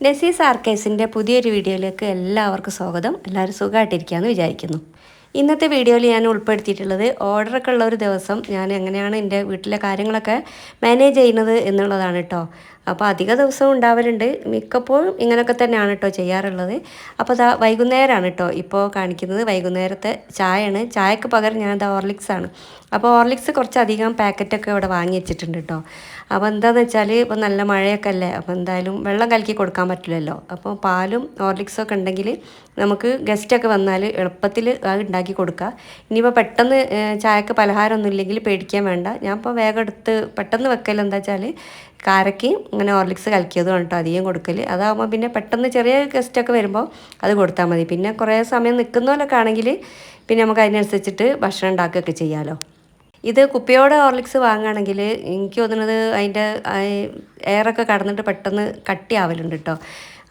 നസീസ് ആർക്കേസിന്റെ പുതിയൊരു വീഡിയോയിലേക്ക് എല്ലാവർക്കും സ്വാഗതം. എല്ലാവരും സുഖമായിട്ടിരിക്കുകയെന്ന് വിചാരിക്കുന്നു. ഇന്നത്തെ വീഡിയോയിൽ ഞാൻ ഉൾപ്പെടുത്തിയിട്ടുള്ളത് ഓർഡറൊക്കെ ഉള്ള ഒരു ദിവസം ഞാൻ എങ്ങനെയാണ് എന്റെ വീട്ടിലെ കാര്യങ്ങളൊക്കെ മാനേജ് ചെയ്യുന്നത് എന്നുള്ളതാണ് കേട്ടോ അപ്പോൾ അധിക ദിവസവും ഉണ്ടാവലുണ്ട്. മിക്കപ്പോഴും ഇങ്ങനെയൊക്കെ തന്നെയാണ് കേട്ടോ ചെയ്യാറുള്ളത്. അപ്പോൾ അതാ വൈകുന്നേരമാണ് കേട്ടോ ഇപ്പോൾ കാണിക്കുന്നത്. വൈകുന്നേരത്തെ ചായയാണ്. ചായക്ക് പകരം ഞാൻ ദാ ഓർലിക്സ് ആണ്. അപ്പോൾ ഓർലിക്സ് കുറച്ചധികം പാക്കറ്റൊക്കെ ഇവിടെ വാങ്ങി വെച്ചിട്ടുണ്ട് കേട്ടോ അപ്പോൾ എന്താണെന്ന് വെച്ചാൽ ഇപ്പോൾ നല്ല മഴയൊക്കെ അല്ലേ? അപ്പോൾ എന്തായാലും വെള്ളം കലക്കി കൊടുക്കാൻ പറ്റില്ലല്ലോ. അപ്പോൾ പാലും ഓർലിക്സൊക്കെ ഉണ്ടെങ്കിൽ നമുക്ക് ഗസ്റ്റൊക്കെ വന്നാൽ എളുപ്പത്തിൽ അത് ഉണ്ടാക്കി കൊടുക്കുക ഇനിയിപ്പോൾ പെട്ടെന്ന് ചായക്ക് പലഹാരമൊന്നും ഇല്ലെങ്കിൽ പേടിക്കാൻ വേണ്ട. ഞാൻ ഇപ്പോൾ വേഗം എടുത്ത് പെട്ടെന്ന് വെക്കൽ എന്താ വെച്ചാൽ കാരയ്ക്ക് ഇങ്ങനെ ഓർലിക്സ് കലക്കിയതും കേട്ടോ അധികം കൊടുക്കൽ അതാകുമ്പോൾ പിന്നെ പെട്ടെന്ന് ചെറിയ ഗസ്റ്റൊക്കെ വരുമ്പോൾ അത് കൊടുത്താൽ മതി. പിന്നെ കുറേ സമയം നിൽക്കുന്ന നിൽക്കുന്നവരൊക്കെ ആണെങ്കിൽ പിന്നെ നമുക്ക് അതിനനുസരിച്ചിട്ട് ഭക്ഷണം ഉണ്ടാക്കുകയൊക്കെ ചെയ്യാമല്ലോ ഇത് കുപ്പിയോടെ ഓർലിക്സ് വാങ്ങുകയാണെങ്കിൽ എനിക്ക് തോന്നുന്നത് അതിന്റെ എയറൊക്കെ കടന്നിട്ട് പെട്ടെന്ന് കട്ടിയാവലുണ്ട് കേട്ടോ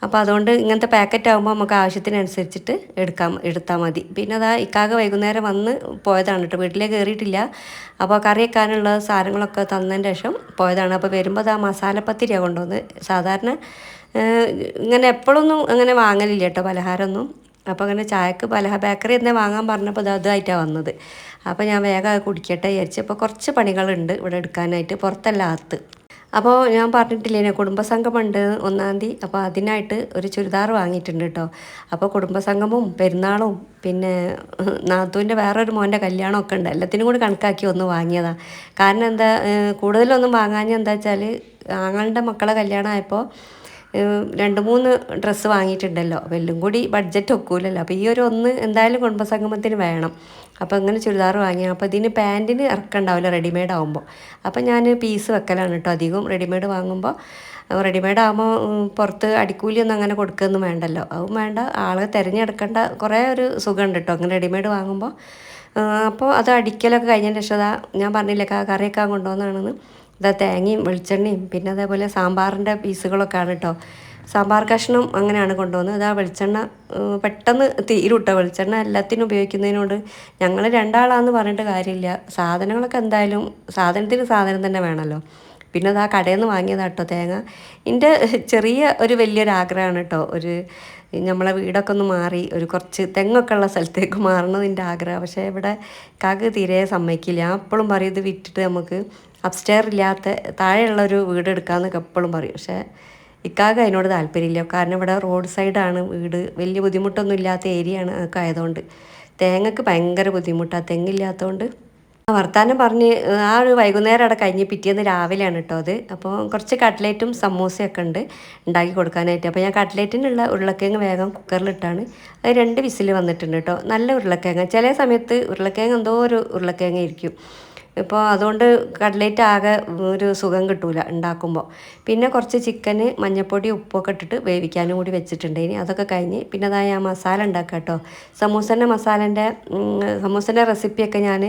അപ്പോൾ അതുകൊണ്ട് ഇങ്ങനത്തെ പാക്കറ്റ് ആകുമ്പോൾ നമുക്ക് ആവശ്യത്തിനനുസരിച്ചിട്ട് എടുക്കാം എടുത്താൽ മതി. പിന്നെ അതാ ഇക്കാക വൈകുന്നേരം വന്ന് പോയതാണ് കേട്ടോ. വീട്ടിലേക്ക് കയറിയിട്ടില്ല അപ്പോൾ കറി വെക്കാനുള്ള സാധനങ്ങളൊക്കെ തന്നതിന് ശേഷം പോയതാണ്. അപ്പോൾ വരുമ്പോൾ അതാ മസാലപ്പത്തിരിയാണ് കൊണ്ടുവന്ന്. സാധാരണ ഇങ്ങനെ എപ്പോഴൊന്നും അങ്ങനെ വാങ്ങലില്ല കേട്ടോ പലഹാരമൊന്നും. അപ്പോൾ അങ്ങനെ ചായക്ക് പലഹ ബേക്കറി തന്നെ വാങ്ങാൻ പറഞ്ഞപ്പോൾ അത് അതായിട്ടാണ് വന്നത്. അപ്പോൾ ഞാൻ വേഗം കുടിക്കട്ടെ വിചാരിച്ചപ്പോൾ കുറച്ച് പണികളുണ്ട് ഇവിടെ എടുക്കാനായിട്ട്. പുറത്തല്ല അകത്ത് അപ്പോൾ ഞാൻ പറഞ്ഞിട്ടില്ലേ കുടുംബസംഗമുണ്ട് ഒന്നാം തീയതി. അപ്പോൾ അതിനായിട്ട് ഒരു ചുരിദാർ വാങ്ങിയിട്ടുണ്ട് കേട്ടോ. അപ്പോൾ കുടുംബസംഗമവും പെരുന്നാളും പിന്നെ നാത്തൂന്റെ വേറൊരു മോന്റെ കല്യാണമൊക്കെ ഉണ്ട്. എല്ലാത്തിനും കൂടി കണക്കാക്കി ഒന്ന് വാങ്ങിയതാണ് കാരണം എന്താ കൂടുതലൊന്നും വാങ്ങാഞ്ഞ എന്താ വെച്ചാൽ ആങ്ങളുടെ മക്കളെ കല്യാണമായപ്പോൾ ഏഹ് രണ്ട് മൂന്ന് ഡ്രസ്സ് വാങ്ങിയിട്ടുണ്ടല്ലോ. അപ്പോൾ എല്ലാം കൂടി ബഡ്ജറ്റ് ഒക്കൂലല്ലോ. അപ്പോൾ ഈ ഒരു ഒന്ന് എന്തായാലും കുടുംബസംഗമത്തിന് വേണം. അപ്പോൾ അങ്ങനെ ചുരിദാർ വാങ്ങി. അപ്പോൾ ഇതിന് പാന്റിന് ഇറക്കണ്ടാവില്ല റെഡിമെയ്ഡ് ആകുമ്പോൾ അപ്പോൾ ഞാൻ പീസ് വെക്കലാണ് കേട്ടോ അധികം റെഡിമെയ്ഡ് വാങ്ങുമ്പോൾ റെഡിമെയ്ഡ് ആകുമ്പോൾ പുറത്ത് അടിക്കൂലിയൊന്നും അങ്ങനെ കൊടുക്കുകയൊന്നും വേണ്ടല്ലോ. അതും വേണ്ട. ആളെ തിരഞ്ഞെടുക്കേണ്ട കുറേ ഒരു സുഖമുണ്ട് കേട്ടോ. അങ്ങനെ റെഡിമെയ്ഡ് വാങ്ങുമ്പോൾ അപ്പോൾ അത് അടിക്കലൊക്കെ കഴിഞ്ഞതിന് ശേഷം ഞാൻ പറഞ്ഞില്ലേ കറിയൊക്കെ കൊണ്ടുവന്നതാണെന്ന് ഇതാ തേങ്ങയും വെളിച്ചെണ്ണയും പിന്നെ അതേപോലെ സാമ്പാറിന്റെ പീസുകളൊക്കെയാണ് കേട്ടോ സാമ്പാർ കഷ്ണം അങ്ങനെയാണ് കൊണ്ടുവന്നത് ഇതാ വെളിച്ചെണ്ണ പെട്ടെന്ന് തീരുട്ടോ വെളിച്ചെണ്ണ എല്ലാത്തിനും ഉപയോഗിക്കുന്നതിനോട് ഞങ്ങൾ രണ്ടാളാന്ന് പറഞ്ഞിട്ട് കാര്യമില്ല. സാധനങ്ങളൊക്കെ എന്തായാലും സാധനത്തിന് സാധനം തന്നെ വേണമല്ലോ പിന്നെ അത് ആ കടയിൽ നിന്ന് വാങ്ങിയതാട്ടോ തേങ്ങ. എന്റെ ചെറിയ ഒരു വലിയൊരു ആഗ്രഹമാണ് കേട്ടോ ഒരു നമ്മളെ വീടൊക്കെ ഒന്ന് മാറി ഒരു കുറച്ച് തെങ്ങൊക്കെ ഉള്ള സ്ഥലത്തേക്ക് മാറണം ആഗ്രഹം. പക്ഷേ ഇവിടെ കാക്ക് തീരെ സമ്മതിക്കില്ല. ഞാൻ എപ്പോഴും പറയും ഇത് വിറ്റിട്ട് നമുക്ക് അപ്സ്റ്റെയർ ഇല്ലാത്ത താഴെയുള്ള ഒരു വീട് എടുക്കാമെന്നൊക്കെ എപ്പോഴും പറയും. പക്ഷേ ഇക്കാക്ക് അതിനോട് താല്പര്യമില്ല. കാരണം ഇവിടെ റോഡ് സൈഡാണ് വീട്. വലിയ ബുദ്ധിമുട്ടൊന്നും ഇല്ലാത്ത ആണ് ഒക്കെ ആയതുകൊണ്ട് തേങ്ങക്ക് ഭയങ്കര ബുദ്ധിമുട്ടാണ് തെങ്ങില്ലാത്തതുകൊണ്ട് വർത്താനം പറഞ്ഞ് ആ ഒരു വൈകുന്നേരം അവിടെ കഴിഞ്ഞ് പിറ്റേന്ന് രാവിലെയാണ് കേട്ടോ അത്. അപ്പോൾ കുറച്ച് കട്ട്ലേറ്റും സമൂസയൊക്കെ ഉണ്ട് ഉണ്ടാക്കി കൊടുക്കാനായിട്ട്. അപ്പോൾ ഞാൻ കട്ട്ലേറ്റിനുള്ള ഉരുളക്കിഴങ്ങ് വേഗം കുക്കറിലിട്ടാണ് അത് രണ്ട് വിസിൽ വന്നിട്ടുണ്ട് കേട്ടോ നല്ല ഉരുളക്കിഴങ്ങ്. ചില സമയത്ത് ഉരുളക്കിഴങ്ങ് എന്തോ ഒരു ഉരുളക്കിഴങ്ങ് ഇരിക്കും ഇപ്പോൾ അതുകൊണ്ട് കട്ലേറ്റ് ആകെ ഒരു സുഖം കിട്ടൂല ഉണ്ടാക്കുമ്പോൾ പിന്നെ കുറച്ച് ചിക്കന് മഞ്ഞൾപ്പൊടി ഉപ്പൊക്കെ ഇട്ടിട്ട് വേവിക്കാനും കൂടി വെച്ചിട്ടുണ്ട്. ഇനി അതൊക്കെ കഴിഞ്ഞ് പിന്നെ അതാ ഞാൻ മസാല ഉണ്ടാക്കുക കേട്ടോ സമൂസന്റെ മസാലേന്റെ സമൂസന്റെ റെസിപ്പിയൊക്കെ ഞാൻ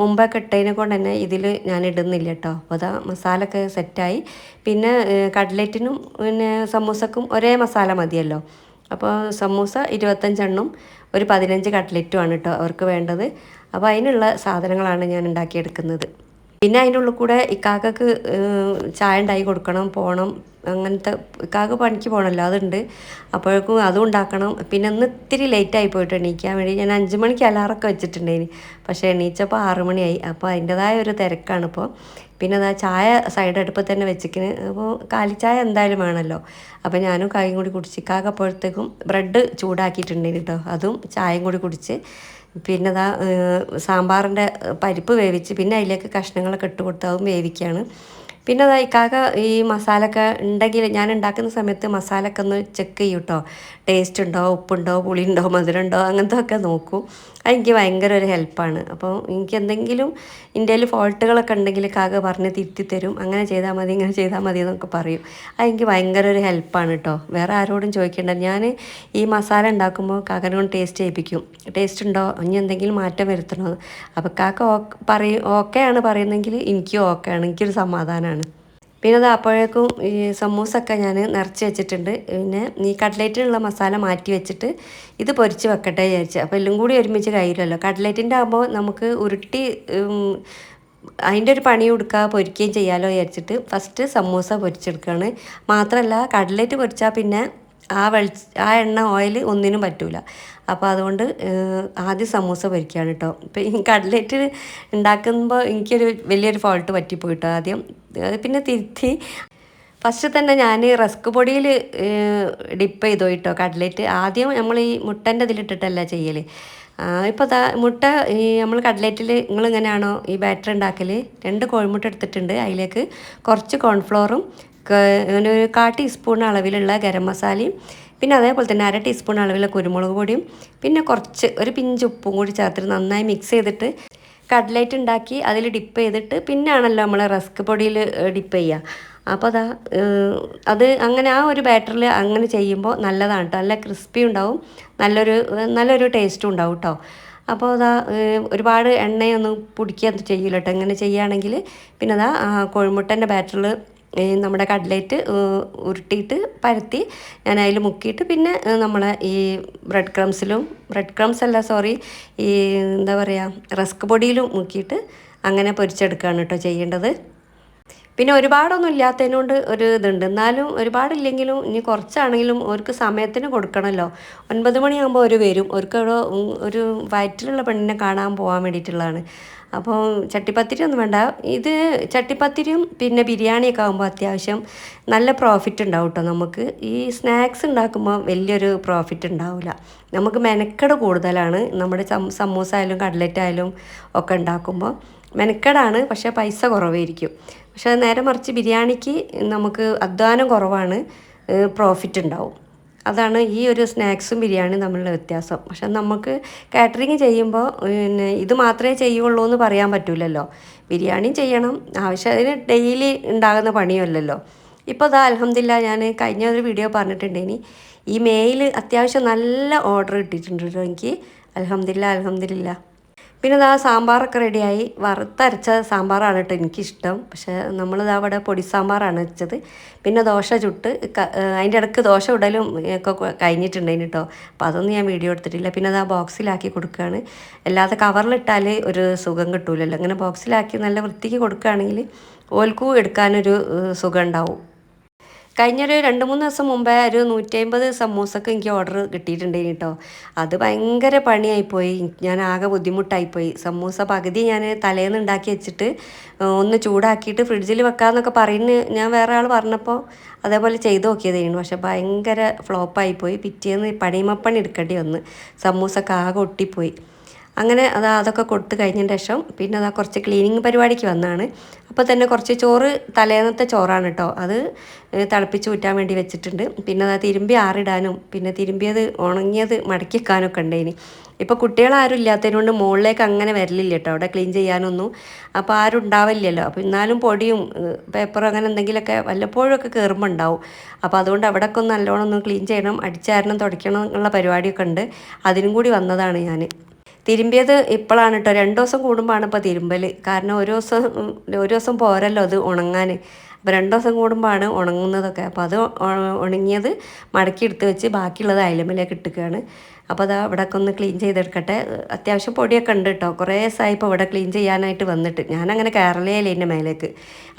മുമ്പൊക്കെ ഇട്ടതിനെ കൊണ്ട് തന്നെ ഇതിൽ ഞാൻ ഇടുന്നില്ല കേട്ടോ അപ്പോൾ അതാ മസാലയൊക്കെ സെറ്റായി. പിന്നെ കട്ലേറ്റിനും പിന്നെ സമൂസക്കും ഒരേ മസാല മതിയല്ലോ. അപ്പോൾ സമൂസ ഇരുപത്തഞ്ചെണ്ണം ഒരു പതിനഞ്ച് കട്ട്ലറ്റുമാണ് കേട്ടോ അവർക്ക് വേണ്ടത്. അപ്പോൾ അതിനുള്ള സാധനങ്ങളാണ് ഞാൻ ഉണ്ടാക്കിയെടുക്കുന്നത്. പിന്നെ അതിന്റെ ഉള്ളിൽ കൂടെ ഇക്കാക്കക്ക് ചായ ഉണ്ടാക്കി കൊടുക്കണം പോകണം അങ്ങനത്തെ ഇക്കാക്ക് പണിക്ക് പോകണമല്ലോ അതുണ്ട്. അപ്പോഴേക്കും അതും ഉണ്ടാക്കണം. പിന്നെ ഒന്ന് ഇത്തിരി ലേറ്റായി പോയിട്ട് എണീക്കാൻ വേണ്ടി ഞാൻ അഞ്ച് മണിക്ക് അലാറൊക്കെ വെച്ചിട്ടുണ്ടായിന്. പക്ഷേ എണീച്ചപ്പോൾ ആറ് മണിയായി. അപ്പോൾ അതിന്റെതായ ഒരു തിരക്കാണ് ഇപ്പോൾ പിന്നെ അതാ ചായ സൈഡ് അടുപ്പത്ത് തന്നെ വെച്ചിക്കിന്. അപ്പോൾ കാലിച്ചായ എന്തായാലും വേണമല്ലോ അപ്പോൾ ഞാനും കായും കൂടി കുടിച്ച് കാക്കപ്പോഴത്തേക്കും ബ്രെഡ് ചൂടാക്കിയിട്ടുണ്ടെങ്കിൽ കേട്ടോ അതും ചായയും കൂടി കുടിച്ച് പിന്നെ അതാ സാമ്പാറിന്റെ പരിപ്പ് വേവിച്ച് പിന്നെ അതിലേക്ക് കഷ്ണങ്ങളൊക്കെ ഇട്ട് കൊടുത്ത് അതും വേവിക്കുകയാണ് പിന്നെ അതാ ഇക്കാക്ക ഈ മസാലയൊക്കെ ഉണ്ടെങ്കിൽ ഞാൻ ഉണ്ടാക്കുന്ന സമയത്ത് മസാലയൊക്കെ ഒന്ന് ചെക്ക് ചെയ്യും കേട്ടോ ടേസ്റ്റ് ഉണ്ടോ ഉപ്പുണ്ടോ പുളിയുണ്ടോ മധുരമുണ്ടോ അങ്ങനത്തെ ഒക്കെ നോക്കും. അതെനിക്ക് ഭയങ്കര ഒരു ഹെൽപ്പാണ് അപ്പോൾ എനിക്ക് എന്തെങ്കിലും ഇന്ത്യയിൽ ഫോൾട്ടുകളൊക്കെ ഉണ്ടെങ്കിൽ കാക പറഞ്ഞ് തിരുത്തി തരും അങ്ങനെ ചെയ്താൽ മതി ഇങ്ങനെ ചെയ്താൽ മതി എന്നൊക്കെ പറയും. അതെനിക്ക് ഭയങ്കര ഒരു ഹെൽപ്പാണ് കേട്ടോ വേറെ ആരോടും ചോദിക്കേണ്ട. ഞാൻ ഈ മസാല ഉണ്ടാക്കുമ്പോൾ കാക്കനെ കൊണ്ട് ടേസ്റ്റ് ചെയ്യിപ്പിക്കും. ടേസ്റ്റ് ഉണ്ടോ? ഇനി എന്തെങ്കിലും മാറ്റം വരുത്തണോ? അപ്പോൾ കാക്ക ഓ പറയും ഓക്കെയാണ് പറയുന്നതെങ്കിൽ എനിക്കും ഓക്കെയാണ് എനിക്കൊരു സമാധാനമാണ് പിന്നെ അത് അപ്പോഴേക്കും ഈ സമൂസൊക്കെ ഞാൻ നിറച്ച് വെച്ചിട്ടുണ്ട്. പിന്നെ ഈ കട്ട്ലേറ്റിനുള്ള മസാല മാറ്റി വെച്ചിട്ട് ഇത് പൊരിച്ച് വെക്കട്ടെ വിചാരിച്ചു. അപ്പോൾ എല്ലാം കൂടി ഒരുമിച്ച് കഴിയില്ലല്ലോ കട്ട്ലേറ്റിന്റെ ആകുമ്പോൾ നമുക്ക് ഉരുട്ടി അതിന്റെ ഒരു പണി കൊടുക്കുക പൊരിക്കുകയും ചെയ്യാമല്ലോ വിചാരിച്ചിട്ട് ഫസ്റ്റ് സമൂസ പൊരിച്ചെടുക്കുകയാണ്. മാത്രമല്ല കട്ട്ലേറ്റ് പൊരിച്ചാൽ പിന്നെ ആ വെളിച്ച ആ എണ്ണ ഓയിൽ ഒന്നിനും പറ്റൂല. അപ്പോൾ അതുകൊണ്ട് ആദ്യം സമൂസ പൊരിക്കുകയാണ് കേട്ടോ ഇപ്പം ഈ കട്ലറ്റ് ഉണ്ടാക്കുമ്പോൾ എനിക്കൊരു വലിയൊരു ഫോൾട്ട് പറ്റിപ്പോയിട്ടോ ആദ്യം. അത് പിന്നെ തിരുത്തി. ഫസ്റ്റ് തന്നെ ഞാൻ റസ്ക് പൊടിയിൽ ഡിപ്പ് ചെയ്തു കേട്ടോ കട്ലറ്റ്. ആദ്യം നമ്മൾ ഈ മുട്ടന്റെ ഇതിലിട്ടിട്ടല്ല ചെയ്യൽ ഇപ്പോൾ ദാ മുട്ട ഈ നമ്മൾ കട്ലറ്റിൽ നിങ്ങളിങ്ങനെയാണോ ഈ ബാറ്റർ ഉണ്ടാക്കൽ രണ്ട് കോഴിമുട്ട എടുത്തിട്ടുണ്ട് അതിലേക്ക് കുറച്ച് കോൺഫ്ലോറും ഒരു കാ ടീസ്പൂൺ അളവിലുള്ള ഗരം മസാലയും പിന്നെ അതേപോലെ തന്നെ അര ടീസ്പൂൺ അളവിലുള്ള കുരുമുളക് പൊടിയും പിന്നെ കുറച്ച് ഒരു പിഞ്ച് ഉപ്പും കൂടി ചേർത്തിട്ട് നന്നായി മിക്സ് ചെയ്തിട്ട് കട്ലേറ്റ് ഉണ്ടാക്കി അതിൽ ഡിപ്പ് ചെയ്തിട്ട് പിന്നാണല്ലോ നമ്മൾ റസ്ക് പൊടിയിൽ ഡിപ്പ് ചെയ്യുക അപ്പോൾ അതാ അത് അങ്ങനെ ആ ഒരു ബാറ്ററിൽ അങ്ങനെ ചെയ്യുമ്പോൾ നല്ലതാണ് കേട്ടോ നല്ല ക്രിസ്പി ഉണ്ടാവും. നല്ലൊരു നല്ലൊരു ടേസ്റ്റും ഉണ്ടാവും കേട്ടോ അപ്പോൾ അതാ ഒരുപാട് എണ്ണയൊന്നും പിടിക്കുക ചെയ്യില്ല കേട്ടോ ഇങ്ങനെ ചെയ്യുകയാണെങ്കിൽ പിന്നെ അതാ കോഴിമുട്ടന്റെ ബാറ്ററിൽ നമ്മുടെ കട്ലേറ്റ് ഉരുട്ടിയിട്ട് പരത്തി ഞാൻ അതിൽ മുക്കിയിട്ട് പിന്നെ നമ്മളെ ഈ ബ്രെഡ് ക്രംസിലും ബ്രെഡ് ക്രംസ് അല്ല സോറി ഈ എന്താ പറയുക റസ്ക് പൊടിയിലും മുക്കിയിട്ട് അങ്ങനെ പൊരിച്ചെടുക്കുകയാണ് കേട്ടോ ചെയ്യേണ്ടത്. പിന്നെ ഒരുപാടൊന്നും ഇല്ലാത്തതിനോണ്ട് ഒരു ഇതുണ്ട്. എന്നാലും ഒരുപാടില്ലെങ്കിലും ഇനി കുറച്ചാണെങ്കിലും അവർക്ക് സമയത്തിന് കൊടുക്കണമല്ലോ ഒൻപത് മണിയാകുമ്പോൾ അവർ വരും. അവർക്ക് ഒരു വയറ്റിലുള്ള പെണ്ണിനെ കാണാൻ പോകാൻ വേണ്ടിയിട്ടുള്ളതാണ്. അപ്പോൾ ചട്ടിപ്പത്തിരി ഒന്നും വേണ്ട. ഇത് ചട്ടിപ്പത്തിരിയും പിന്നെ ബിരിയാണിയൊക്കെ ആകുമ്പോൾ അത്യാവശ്യം നല്ല പ്രോഫിറ്റ് ഉണ്ടാവും കേട്ടോ നമുക്ക്. ഈ സ്നാക്സ് ഉണ്ടാക്കുമ്പോൾ വലിയൊരു പ്രോഫിറ്റ് ഉണ്ടാവില്ല നമുക്ക് മെനക്കെട് കൂടുതലാണ്. നമ്മുടെ സമൂസ ആയാലും കട്ലറ്റ് ആയാലും ഒക്കെ ഉണ്ടാക്കുമ്പോൾ മെനക്കെടാണ്. പക്ഷേ പൈസ കുറവായിരിക്കും. പക്ഷേ നേരെ മറിച്ച് ബിരിയാണിക്ക് നമുക്ക് അധ്വാനം കുറവാണ്. പ്രോഫിറ്റ് ഉണ്ടാവും. അതാണ് ഈ ഒരു സ്നാക്സും ബിരിയാണി തമ്മിലുള്ള വ്യത്യാസം. പക്ഷെ നമുക്ക് കാറ്ററിങ് ചെയ്യുമ്പോൾ പിന്നെ ഇത് മാത്രമേ ചെയ്യുള്ളൂ എന്ന് പറയാൻ പറ്റില്ലല്ലോ ബിരിയാണി ചെയ്യണം. ആവശ്യത്തിന് ഡെയിലി ഉണ്ടാകുന്ന പണിയല്ലല്ലോ. ഇപ്പോൾ അതാ അലഹമില്ല ഞാൻ കഴിഞ്ഞ ഒരു വീഡിയോ പറഞ്ഞിട്ടുണ്ട്. ഇനി ഈ മെയിൽ അത്യാവശ്യം നല്ല ഓർഡർ കിട്ടിയിട്ടുണ്ട് കേട്ടോ എനിക്ക്. അലഹമില്ല അലഹമില്ല പിന്നെ ഇതാ സാമ്പാറൊക്കെ റെഡിയായി. വറുത്തരച്ച സാമ്പാറാണ് കേട്ടോ എനിക്കിഷ്ടം. പക്ഷേ നമ്മളിതാ അവിടെ പൊടി സാമ്പാറാണ് വെച്ചത്. പിന്നെ ദോശ ചുട്ട് അതിന്റെ ഇടയ്ക്ക് ദോശ ഉടലും ഒക്കെ കഴിഞ്ഞിട്ടുണ്ടായിന് കേട്ടോ അപ്പോൾ അതൊന്നും ഞാൻ വീഡിയോ എടുത്തിട്ടില്ല. പിന്നെ അതാ ബോക്സിലാക്കി കൊടുക്കുകയാണ് അല്ലാതെ കവറിലിട്ടാൽ ഒരു സുഖം കിട്ടൂലല്ലോ. അങ്ങനെ ബോക്സിലാക്കി നല്ല വൃത്തിക്ക് കൊടുക്കുകയാണെങ്കിൽ ഓൽക്കും എടുക്കാനൊരു സുഖം ഉണ്ടാവും. കഴിഞ്ഞൊരു രണ്ട് മൂന്ന് ദിവസം മുമ്പേ ഒരു നൂറ്റി അമ്പത് സമൂസക്ക് എനിക്ക് ഓർഡർ കിട്ടിയിട്ടുണ്ടായിരുന്നു കേട്ടോ അത് ഭയങ്കര പണിയായിപ്പോയി. ഞാൻ ആകെ ബുദ്ധിമുട്ടായിപ്പോയി. സമൂസ പകുതി ഞാൻ തലേന്ന് ഉണ്ടാക്കി വെച്ചിട്ട് ഒന്ന് ചൂടാക്കിയിട്ട് ഫ്രിഡ്ജിൽ വെക്കാമെന്നൊക്കെ പറയുന്ന ഞാൻ വേറെ ആൾ പറഞ്ഞപ്പോൾ അതേപോലെ ചെയ്ത് നോക്കിയതായിരുന്നു പക്ഷെ ഭയങ്കര ഫ്ലോപ്പായിപ്പോയി. പിറ്റേന്ന് പണിമപ്പണി എടുക്കേണ്ടി വന്ന്. സമൂസക്ക് ആകെ ഒട്ടിപ്പോയി. അങ്ങനെ അത് അതൊക്കെ കൊടുത്തു കഴിഞ്ഞതിന് ശേഷം പിന്നെ അതാ കുറച്ച് ക്ലീനിങ് പരിപാടിക്ക് വന്നാണ്. അപ്പോൾ തന്നെ കുറച്ച് ചോറ് തലേന്നത്തെ ചോറാണ് കേട്ടോ അത് തിളപ്പിച്ച് ഊറ്റാൻ വേണ്ടി വെച്ചിട്ടുണ്ട്. പിന്നെ അത് തിരുമ്പി ആറിടാനും പിന്നെ തിരുമ്പിയത് ഉണങ്ങിയത് മടക്കി വെക്കാനൊക്കെ ഉണ്ടേന്. ഇപ്പോൾ കുട്ടികളാരും ഇല്ലാത്തതിനോണ്ട് മുകളിലേക്ക് അങ്ങനെ വരലില്ല കേട്ടോ അവിടെ ക്ലീൻ ചെയ്യാനൊന്നും. അപ്പോൾ ആരും ഉണ്ടാവില്ലല്ലോ. അപ്പോൾ എന്നാലും പൊടിയും പേപ്പറും അങ്ങനെ എന്തെങ്കിലുമൊക്കെ വല്ലപ്പോഴും ഒക്കെ കയറുമ്പോൾ ഉണ്ടാവും. അപ്പോൾ അതുകൊണ്ട് അവിടെയൊക്കെ ഒന്ന് നല്ലോണം ഒന്ന് ക്ലീൻ ചെയ്യണം അടിച്ചാരണം തുടയ്ക്കണം എന്നുള്ള പരിപാടിയൊക്കെ ഉണ്ട്. അതിനും കൂടി വന്നതാണ് ഞാൻ തിരുമ്പിയത് ഇപ്പോഴാണ് കേട്ടോ രണ്ട് ദിവസം കൂടുമ്പോഴാണ് ഇപ്പോൾ തിരുമ്പൽ കാരണം ഒരു ദിവസം ഒരു ദിവസം പോരല്ലോ അത് ഉണങ്ങാൻ അപ്പോൾ രണ്ട് ദിവസം കൂടുമ്പോഴാണ് ഉണങ്ങുന്നതൊക്കെ. അപ്പോൾ അത് ഉണങ്ങിയത് മടക്കി എടുത്ത് വെച്ച് ബാക്കിയുള്ളത് അയലമ്മിലേക്ക് ഇട്ടുകയാണ് അപ്പോൾ അതാ ഇവിടെയൊക്കെ ഒന്ന് ക്ലീൻ ചെയ്തെടുക്കട്ടെ. അത്യാവശ്യം പൊടിയൊക്കെ ഉണ്ട് കേട്ടോ കുറേ ദിവസമായി ഇപ്പോൾ ഇവിടെ ക്ലീൻ ചെയ്യാനായിട്ട് വന്നിട്ട്. ഞാനങ്ങനെ കയറലേയില്ല എന്റെ മേലേക്ക്.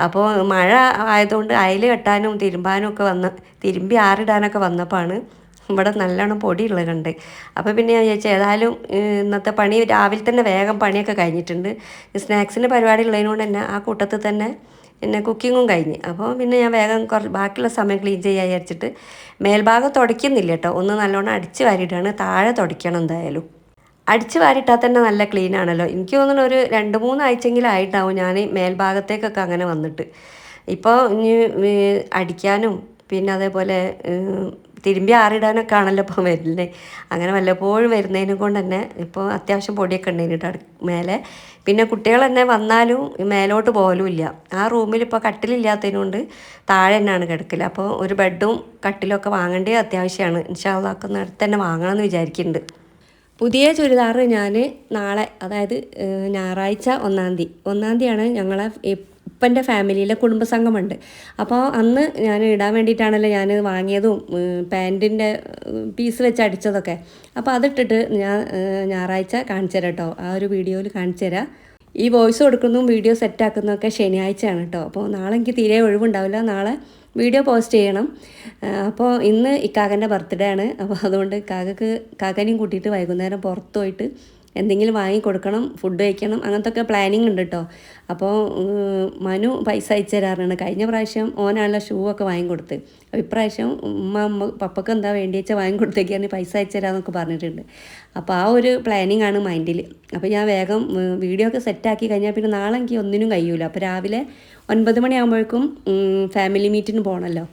അപ്പോൾ മഴ ആയതുകൊണ്ട് അയൽ കെട്ടാനും തിരുമ്പാനും ഒക്കെ വന്ന് തിരുമ്പി ആറിടാനൊക്കെ വന്നപ്പോഴാണ് ഇവിടെ നല്ലോണം പൊടിയുള്ളത് കണ്ട്. അപ്പോൾ പിന്നെ ഞാൻ ചോദിച്ചാൽ ഏതായാലും ഇന്നത്തെ പണി രാവിലെ തന്നെ വേഗം പണിയൊക്കെ കഴിഞ്ഞിട്ടുണ്ട്. സ്നാക്സിന്റെ പരിപാടി ഉള്ളതിനോട് തന്നെ ആ കൂട്ടത്തിൽ തന്നെ പിന്നെ കുക്കിങ്ങും കഴിഞ്ഞ്. അപ്പോൾ പിന്നെ ഞാൻ വേഗം കുറച്ച് ബാക്കിയുള്ള സമയം ക്ലീൻ ചെയ്യാൻ വിചാരിച്ചിട്ട് മേൽഭാഗം തുടയ്ക്കുന്നില്ല കേട്ടോ. ഒന്ന് നല്ലോണം അടിച്ച് വാരിയിട്ടാണ് താഴെ തുടയ്ക്കണം എന്തായാലും. അടിച്ച് വാരിട്ടാൽ തന്നെ നല്ല ക്ലീൻ ആണല്ലോ. എനിക്ക് തോന്നുന്നു ഒരു രണ്ട് മൂന്ന് ആഴ്ചയെങ്കിലും ആയിട്ടാവും ഞാൻ മേൽഭാഗത്തേക്കൊക്കെ അങ്ങനെ വന്നിട്ട്. ഇപ്പോൾ ഇനി അടിക്കാനും പിന്നെ അതേപോലെ തിരുമ്പി ആറിടാനൊക്കെ ആണല്ലോ ഇപ്പോൾ വരുന്നത് അങ്ങനെ വല്ലപ്പോഴും വരുന്നതിനെ കൊണ്ട് തന്നെ ഇപ്പോൾ അത്യാവശ്യം പൊടിയൊക്കെ ഉണ്ടായിരുന്നു മേലെ. പിന്നെ കുട്ടികൾ തന്നെ വന്നാലും മേലോട്ട് പോകലും ഇല്ല. ആ റൂമിൽ ഇപ്പോൾ കട്ടിലില്ലാത്തതിനുകൊണ്ട് താഴെ തന്നെയാണ് കിടക്കൽ അപ്പോൾ ഒരു ബെഡും കട്ടിലൊക്കെ വാങ്ങേണ്ടത് അത്യാവശ്യമാണ്. ഇൻഷാല്ലാക്കുന്ന നേരത്തെ തന്നെ വാങ്ങണമെന്ന് വിചാരിക്കുന്നുണ്ട്. പുതിയ ചുരിദാർ ഞാൻ നാളെ അതായത് ഞായറാഴ്ച ഒന്നാം തീയതി. ഒന്നാം തീയതിയാണ് ഞങ്ങളെ ഇപ്പന്റെ ഫാമിലിയിലെ കുടുംബസംഗമുണ്ട്. അപ്പോൾ അന്ന് ഞാൻ ഇടാൻ വേണ്ടിയിട്ടാണല്ലോ ഞാൻ വാങ്ങിയതും പാന്റിന്റെ പീസ് വെച്ച് അടിച്ചതൊക്കെ. അപ്പോൾ അതിട്ടിട്ട് ഞാൻ ഞായറാഴ്ച കാണിച്ചു തരാം കേട്ടോ. ആ ഒരു വീഡിയോയിൽ കാണിച്ചു തരാം. ഈ വോയിസ് കൊടുക്കുന്നതും വീഡിയോ സെറ്റാക്കുന്നതൊക്കെ ശനിയാഴ്ചയാണ് കേട്ടോ. അപ്പോൾ നാളെ എനിക്ക് തീരെ ഒഴിവുണ്ടാവില്ല. നാളെ വീഡിയോ പോസ്റ്റ് ചെയ്യണം. അപ്പോൾ ഇന്ന് ഇക്കാകന്റെ ബർത്ത്ഡേ ആണ്. അപ്പോൾ അതുകൊണ്ട് കാക്കക്ക് കാക്കനെയും കൂട്ടിയിട്ട് വൈകുന്നേരം പുറത്തു പോയിട്ട് എന്തെങ്കിലും വാങ്ങി കൊടുക്കണം ഫുഡ് കഴിക്കണം അങ്ങനത്തെ ഒക്കെ പ്ലാനിങ് ഉണ്ട് കേട്ടോ അപ്പോൾ മനു പൈസ അയച്ചു കഴിഞ്ഞ പ്രാവശ്യം ഓനാണല്ലോ ഷൂ ഒക്കെ വാങ്ങി അപ്പോൾ ഇപ്രാവശ്യം ഉമ്മ അമ്മ പപ്പക്ക് എന്താ വേണ്ടി വെച്ചാൽ വാങ്ങി കൊടുത്തേക്കാണ് പൈസ അയച്ചു തരാമെന്നൊക്കെ പറഞ്ഞിട്ടുണ്ട്. അപ്പോൾ ആ ഒരു പ്ലാനിങ് ആണ് മൈൻഡിൽ അപ്പോൾ ഞാൻ വേഗം വീഡിയോ ഒക്കെ സെറ്റാക്കി കഴിഞ്ഞാൽ പിന്നെ നാളെ എനിക്ക് ഒന്നിനും കഴിയൂല. അപ്പോൾ രാവിലെ ഒൻപത് മണിയാകുമ്പോഴേക്കും ഫാമിലി മീറ്റിന് പോകണമല്ലോ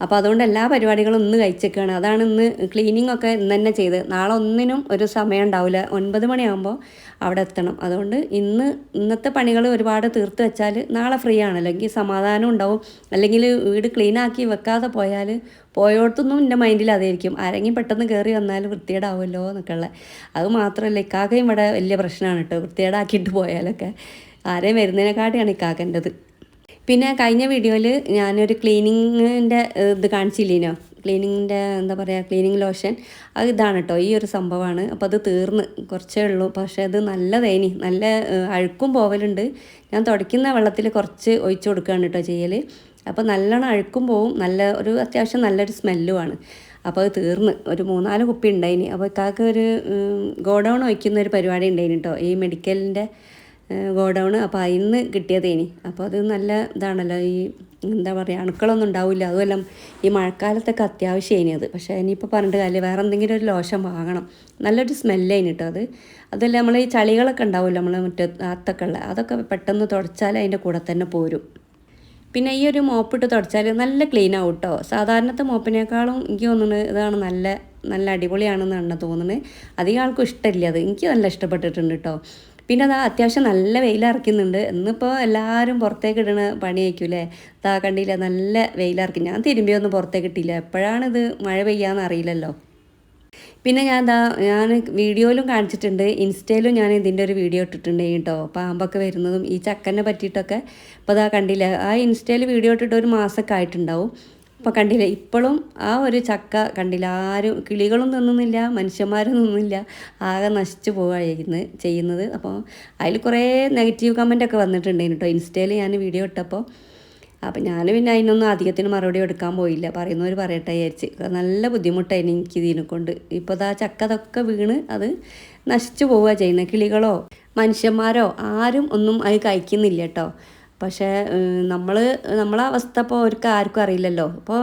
അപ്പോൾ അതുകൊണ്ട് എല്ലാ പരിപാടികളും ഇന്ന് കഴിച്ചേക്കാണ്. അതാണ് ഇന്ന് ക്ലീനിങ് ഒക്കെ ഇന്ന് തന്നെ ചെയ്ത്. നാളെ ഒന്നിനും ഒരു സമയം ഉണ്ടാവില്ല ഒൻപത് മണിയാകുമ്പോൾ അവിടെ എത്തണം. അതുകൊണ്ട് ഇന്ന് ഇന്നത്തെ പണികൾ ഒരുപാട് തീർത്ത് വെച്ചാൽ നാളെ ഫ്രീ ആണ്. അല്ലെങ്കിൽ സമാധാനം ഉണ്ടാവും. അല്ലെങ്കിൽ വീട് ക്ലീനാക്കി വെക്കാതെ പോയാൽ പോയോടത്തൊന്നും എന്റെ മൈൻഡിൽ അതായിരിക്കും. ആരെങ്കിലും പെട്ടെന്ന് കയറി വന്നാൽ വൃത്തികേടാവുമല്ലോ എന്നൊക്കെ ഉള്ളത് അത് മാത്രമല്ല ഇക്കാക്കയും ഇവിടെ വലിയ പ്രശ്നമാണ് കേട്ടോ. വൃത്തികേടാക്കിയിട്ട് പോയാലൊക്കെ. ആരെയും വരുന്നതിനെക്കാട്ടിയാണ് ഇക്കാക്കേണ്ടത് പിന്നെ കഴിഞ്ഞ വീഡിയോയിൽ ഞാനൊരു ക്ലീനിങ്ങിന്റെ ഇത് കാണിച്ചില്ലേനോ? ക്ലീനിങ്ങിന്റെ എന്താ പറയുക ക്ലീനിങ് ലോഷൻ. അത് ഇതാണ് കേട്ടോ ഈ ഒരു സംഭവമാണ്. അപ്പോൾ അത് തീർന്ന് കുറച്ചേ ഉള്ളൂ. പക്ഷേ അത് നല്ല നല്ലതേനി. നല്ല അഴുക്കും പോവലുണ്ട്. ഞാൻ തുടയ്ക്കുന്ന വെള്ളത്തിൽ കുറച്ച് ഒഴിച്ചു കൊടുക്കുകയാണ് കേട്ടോ ചെയ്യൽ അപ്പോൾ നല്ലോണം അഴുക്കും പോവും. നല്ല ഒരു അത്യാവശ്യം നല്ലൊരു സ്മെല്ലുമാണ് അപ്പോൾ അത് തീർന്ന്. ഒരു മൂന്നാൽ കുപ്പി ഉണ്ടായിനി. അപ്പോൾ ഇക്കാക്ക് ഒരു ഗോഡൗൺ ഒഴിക്കുന്ന ഒരു പരിപാടി ഉണ്ടായിന് കേട്ടോ ഈ മെഡിക്കലിന്റെ ഗോഡൗൺ അപ്പോൾ അതിന്ന് കിട്ടിയതേനി. അപ്പോൾ അത് നല്ല ഇതാണല്ലോ. ഈ എന്താ പറയുക അണുക്കളൊന്നും ഉണ്ടാവില്ല. അതുമല്ല ഈ മഴക്കാലത്തൊക്കെ അത്യാവശ്യമായിനി അത്. പക്ഷേ ഇനിയിപ്പോൾ പറഞ്ഞിട്ട് കാര്യമില്ല. വേറെ എന്തെങ്കിലും ഒരു ലോഷം വാങ്ങണം. നല്ലൊരു സ്മെല്ലായിന് കേട്ടോ അത്. അതല്ല നമ്മൾ ഈ ചളികളൊക്കെ ഉണ്ടാവില്ല നമ്മൾ മറ്റേ അത്തൊക്കെ ഉള്ള അതൊക്കെ പെട്ടെന്ന് തുടച്ചാൽ അതിന്റെ കൂടെ തന്നെ പോരും. പിന്നെ ഈ ഒരു മോപ്പിട്ട് തുടച്ചാൽ നല്ല ക്ലീൻ ആവും കേട്ടോ സാധാരണത്തെ മോപ്പിനേക്കാളും എനിക്ക് തോന്നുന്നത് ഇതാണ് നല്ല നല്ല അടിപൊളിയാണെന്നാണ് തോന്നുന്നത്. അധികം ആൾക്കും ഇഷ്ടമില്ല അത്. എനിക്ക് നല്ല ഇഷ്ടപ്പെട്ടിട്ടുണ്ട് കേട്ടോ പിന്നെ അതാ അത്യാവശ്യം നല്ല വെയിലിറക്കുന്നുണ്ട്. ഇന്നിപ്പോൾ എല്ലാവരും പുറത്തേക്ക് ഇടണ പണിയായിരിക്കൂലേ താ കണ്ടില്ല നല്ല വെയിലിറക്കി. ഞാൻ തിരുമ്പിയൊന്നും പുറത്തേക്ക് ഇട്ടില്ല. ഇത് മഴ പെയ്യാന്ന് അറിയില്ലല്ലോ. പിന്നെ ഞാൻ എന്താ ഞാൻ വീഡിയോയിലും കാണിച്ചിട്ടുണ്ട്. ഇൻസ്റ്റയിലും ഞാൻ ഇതിന്റെ ഒരു വീഡിയോ ഇട്ടിട്ടുണ്ട് കേട്ടോ. പാമ്പൊക്കെ വരുന്നതും ഈ ചക്കനെ പറ്റിയിട്ടൊക്കെ. ഇപ്പോൾ അതാ കണ്ടില്ല ആ ഇൻസ്റ്റയിൽ വീഡിയോ ഇട്ടിട്ട് ഒരു മാസമൊക്കെ ആയിട്ടുണ്ടാവും. അപ്പോൾ കണ്ടില്ല? ഇപ്പോഴും ആ ഒരു ചക്ക കണ്ടില്ല? ആരും കിളികളും തിന്നുന്നില്ല മനുഷ്യന്മാരും തിന്നുന്നില്ല. ആകെ നശിച്ചു പോവുകയായിരുന്നു ചെയ്യുന്നത്. അപ്പോൾ അതിൽ കുറേ നെഗറ്റീവ് കമന്റൊക്കെ ഒക്കെ വന്നിട്ടുണ്ടായിരുന്നു കേട്ടോ. ഇൻസ്റ്റയിൽ ഞാൻ വീഡിയോ ഇട്ടപ്പോൾ അപ്പം ഞാൻ പിന്നെ അതിനൊന്നും അധികത്തിന് മറുപടി എടുക്കാൻ പോയില്ല. പറയുന്നവർ പറയട്ടെ വിചാരിച്ച്. നല്ല ബുദ്ധിമുട്ടായിരുന്നു എനിക്ക് ഇതിനെ കൊണ്ട്. ഇപ്പോൾ ആ ചക്ക അതൊക്കെ വീണ് അത് നശിച്ചു പോവുക ചെയ്യുന്നത് കിളികളോ മനുഷ്യന്മാരോ ആരും ഒന്നും അത് കഴിക്കുന്നില്ല കേട്ടോ. പക്ഷേ നമ്മൾ നമ്മളെ അവസ്ഥ ഇപ്പോൾ അവർക്ക് ആർക്കും അറിയില്ലല്ലോ. അപ്പോൾ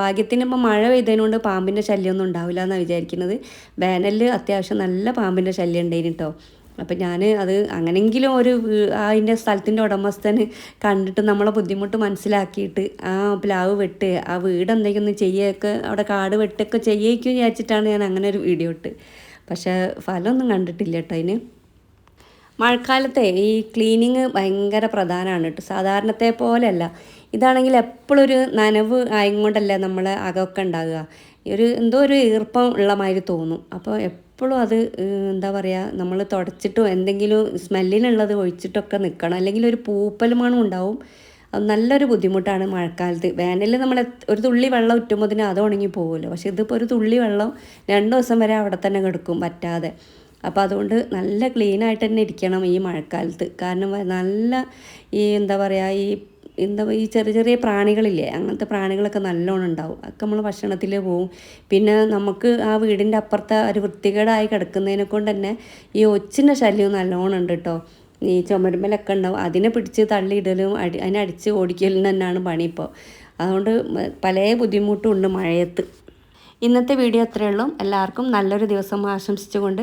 ഭാഗ്യത്തിന് ഇപ്പോൾ മഴ പെയ്തതിനുകൊണ്ട് പാമ്പിന്റെ ശല്യമൊന്നും ഉണ്ടാവില്ല എന്നാണ് വിചാരിക്കുന്നത്. വേനലിൽ അത്യാവശ്യം നല്ല പാമ്പിന്റെ ശല്യം ഉണ്ടായിരുന്നു കേട്ടോ അപ്പം ഞാൻ അത് അങ്ങനെങ്കിലും ഒരു അതിന്റെ സ്ഥലത്തിന്റെ ഉടമസ്ഥന് കണ്ടിട്ട് നമ്മളെ ബുദ്ധിമുട്ട് മനസ്സിലാക്കിയിട്ട് ആ പ്ലാവ് വെട്ട് ആ വീട് എന്തെങ്കിലും ഒന്ന് ചെയ്യുകയൊക്കെ അവിടെ കാട് വെട്ടൊക്കെ ചെയ്യിക്കും വിചാരിച്ചിട്ടാണ് ഞാൻ അങ്ങനെ ഒരു വീഡിയോ ഇട്ട്. പക്ഷേ ഫലമൊന്നും കണ്ടിട്ടില്ല കേട്ടോ അതിന്. മഴക്കാലത്തെ ഈ ക്ലീനിങ് ഭയങ്കര പ്രധാനമാണ് കേട്ടോ സാധാരണത്തെ പോലെയല്ല. ഇതാണെങ്കിൽ എപ്പോഴും ഒരു നനവ് ആയതുകൊണ്ടല്ലേ നമ്മളെ അകമൊക്കെ ഉണ്ടാകുക. ഒരു എന്തോ ഒരു ഈർപ്പം ഉള്ള മാതിരി തോന്നും. അപ്പോൾ എപ്പോഴും അത് എന്താ പറയുക നമ്മൾ തുടച്ചിട്ടോ എന്തെങ്കിലും സ്മെല്ലിനുള്ളത് ഒഴിച്ചിട്ടൊക്കെ നിൽക്കണം. അല്ലെങ്കിൽ ഒരു പൂപ്പൽ മണം ഉണ്ടാവും. അത് നല്ലൊരു ബുദ്ധിമുട്ടാണ് മഴക്കാലത്ത്. വേനലിൽ നമ്മൾ ഒരു തുള്ളി വെള്ളം ഉറ്റുമ്പോൾ തന്നെ അത് ഉണങ്ങി പോകുമല്ലോ പക്ഷേ ഇതിപ്പോൾ ഒരു തുള്ളി വെള്ളം രണ്ട് ദിവസം വരെ അവിടെ തന്നെ കിടക്കും പറ്റാതെ. അപ്പോൾ അതുകൊണ്ട് നല്ല ക്ലീൻ ആയിട്ട് തന്നെ ഇരിക്കണം ഈ മഴക്കാലത്ത്. കാരണം നല്ല ഈ എന്താ പറയുക ഈ എന്താ ഈ ചെറിയ ചെറിയ പ്രാണികളില്ലേ അങ്ങനത്തെ പ്രാണികളൊക്കെ നല്ലോണം ഉണ്ടാവും. അതൊക്കെ നമ്മൾ ഭക്ഷണത്തിൽ പോവും. പിന്നെ നമുക്ക് ആ വീടിന്റെ അപ്പുറത്തെ ഒരു വൃത്തികേടായി കിടക്കുന്നതിനെ കൊണ്ട് തന്നെ ഈ ഒച്ചിന്റെ ശല്യം നല്ലോണം ഉണ്ട് കേട്ടോ ഈ ചുമരുമ്മലൊക്കെ ഉണ്ടാവും. അതിനെ പിടിച്ച് തള്ളിയിടലും അടി അതിനെ അടിച്ച് ഓടിക്കലും തന്നെയാണ് പണി ഇപ്പോൾ അതുകൊണ്ട് പല ബുദ്ധിമുട്ടും ഉണ്ട് മഴയത്ത്. ഇന്നത്തെ വീഡിയോ അത്രയേ ഉള്ളൂ. എല്ലാവർക്കും നല്ലൊരു ദിവസം ആശംസിച്ചുകൊണ്ട്